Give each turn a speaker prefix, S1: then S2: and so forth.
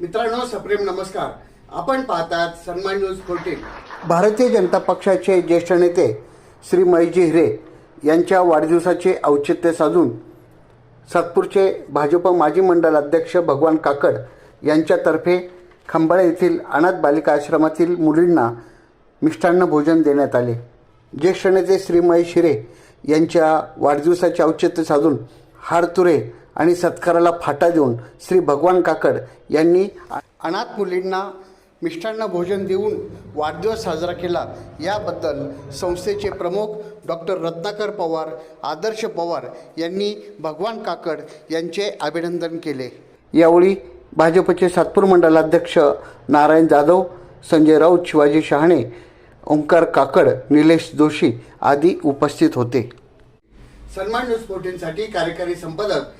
S1: मित्रांनो सप्रेम नमस्कार. आपण पाहतात सन्मान न्यूज फोर्टीन. भारतीय जनता पक्षाचे ज्येष्ठ नेते श्री महेशजी हिरे यांच्या वाढदिवसाचे औचित्य साधून सातपूरचे भाजप माजी मंडल अध्यक्ष भगवान काकड यांच्यातर्फे खंबाळे येथील अनाथ बालिका आश्रमातील मुलींना मिष्टान्न भोजन देण्यात आले. ज्येष्ठ नेते श्री महेश हिरे यांच्या वाढदिवसाचे औचित्य साधून हारतुरे आणि सत्काराला फाटा देऊन श्री भगवान काकड यांनी अनाथ मुलींना मिष्टान्न भोजन देऊन वाढदिवस साजरा केला. याबद्दल संस्थेचे प्रमुख डॉक्टर रत्नाकर पवार आदर्श पवार यांनी भगवान काकड यांचे अभिनंदन केले. यावेळी भाजपचे सातपूर मंडलाध्यक्ष नारायण जाधव संजय राऊत शिवाजी शहाणे ओंकार काकड निलेश जोशी आदी उपस्थित होते. सन्मान न्यूज फोर्टीनसाठी कार्यकारी संपादक